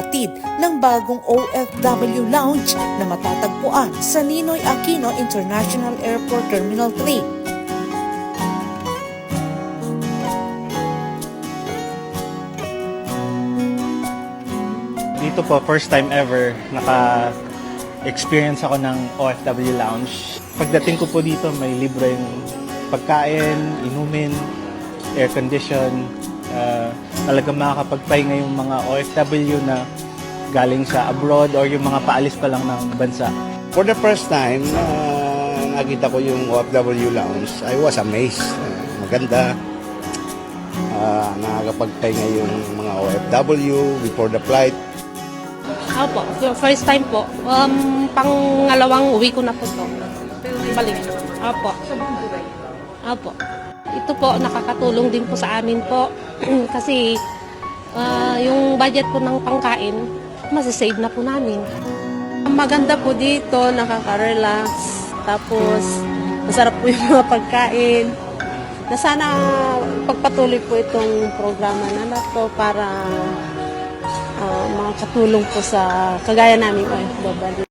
naghahatid ng bagong OFW Lounge na matatagpuan sa Ninoy Aquino International Airport Terminal 3. Dito po, first time ever, naka-experience ako ng OFW Lounge. Pagdating ko po dito, may libreng pagkain, inumin, air condition. Uh, talagang makakapagpahinga yung mga OFW na galing sa abroad or yung mga paalis pa lang ng bansa. For the first time na nakita ko yung OFW Lounge, I was amazed. Uh, maganda. Uh, nakakapagpahinga yung mga OFW before the flight. Opo, first time po. Um, pangalawang uwi ko na po to. Balik. Opo. Opo. Ito po, nakakatulong din po sa amin po. Kasi ah, yung budget po ng pangkain, masasave na po namin. Maganda po dito, nakaka-relax. Tapos, masarap po yung mga pagkain. Na sana pagpatuloy po itong programa na na para ah, makatulong po sa kagaya namin OFW.